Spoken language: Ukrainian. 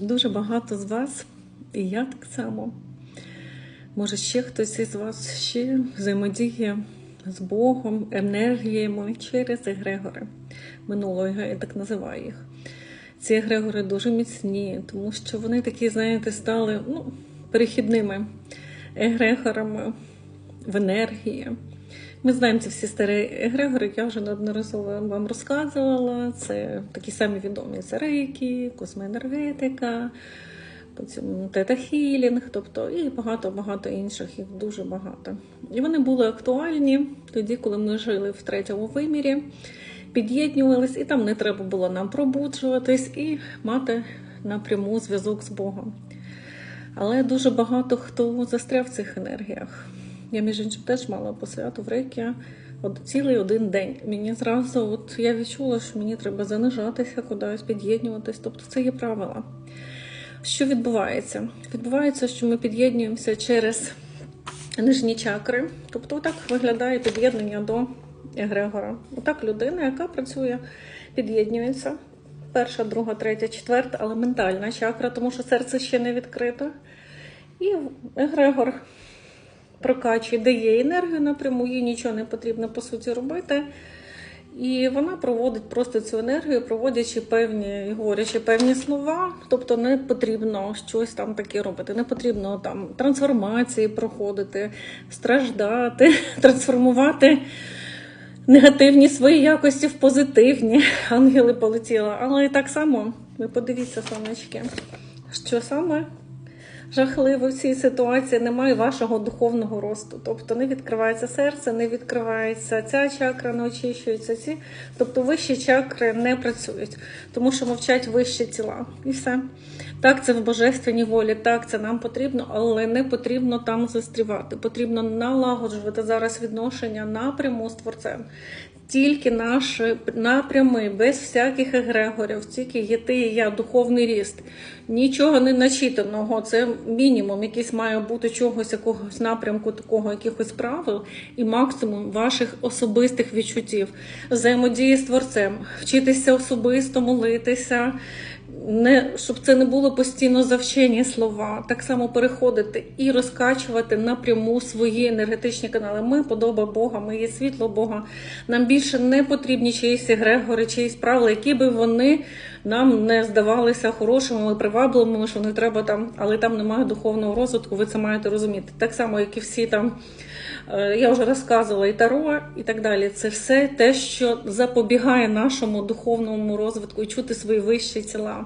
Дуже багато з вас, і я так само. Може, ще хтось із вас ще взаємодіє з Богом, енергіями через егрегори минулого, я так називаю їх. Ці егрегори дуже міцні, тому що вони такі, знаєте, стали ну, перехідними егрегорами в енергії. Ми знаємо ці всі старі егрегори, я вже неодноразово вам розказувала. Це такі самі відомі це рейки, космоенергетика, потім тета-хілінг, тобто і багато-багато інших, їх дуже багато. І вони були актуальні тоді, коли ми жили в третьому вимірі, під'єднувались, і там не треба було нам пробуджуватись і мати напряму зв'язок з Богом. Але дуже багато хто застряв в цих енергіях. Я, між іншим, теж мала посвяту в рейкі от цілий один день. Мені зразу, от я відчула, що мені треба занижатися кудись, під'єднуватись. Тобто це є правила. Що відбувається? Відбувається, що ми під'єднуємося через нижні чакри. Тобто, так виглядає під'єднання до егрегора. Отак людина, яка працює, під'єднується. Перша, друга, третя, четверта, але ментальна чакра, тому що серце ще не відкрите. І егрегор прокачує, дає енергію напряму, їй нічого не потрібно по суті робити. І вона проводить просто цю енергію, проводячи певні, говорячи певні слова. Тобто не потрібно щось там таке робити, не потрібно там трансформації проходити, страждати, трансформувати негативні свої якості в позитивні. Ангели полетіли. Але і так само, ви подивіться, сонечки, що саме жахливо в цій ситуації немає вашого духовного росту. Тобто не відкривається серце, не відкривається ця чакра, не очищується ці. Тобто вищі чакри не працюють, тому що мовчать вищі тіла. І все. Так, це в божественній волі, так, це нам потрібно, але не потрібно там застрівати. Потрібно налагоджувати зараз відношення напряму з творцем. Тільки наш напрями, без всяких егрегорів, тільки є ти і я, духовний ріст. Нічого не начитаного. Це мінімум, якийсь має бути чогось, якогось напрямку, такого, якихось правил, і максимум ваших особистих відчуттів, взаємодії з творцем, вчитися особисто, молитися. Не щоб це не було постійно завчені слова, так само переходити і розкачувати напряму свої енергетичні канали. Ми подоба Бога, ми є світло Бога. Нам більше не потрібні чиїсь егрегори, чиїсь правила, які би вони нам не здавалися хорошими, привабливими, що не треба там, але там немає духовного розвитку. Ви це маєте розуміти. Так само, як і всі там. е, Я вже розказувала і таро, і так далі. Це все те, що запобігає нашому духовному розвитку і чути свої вищі тіла.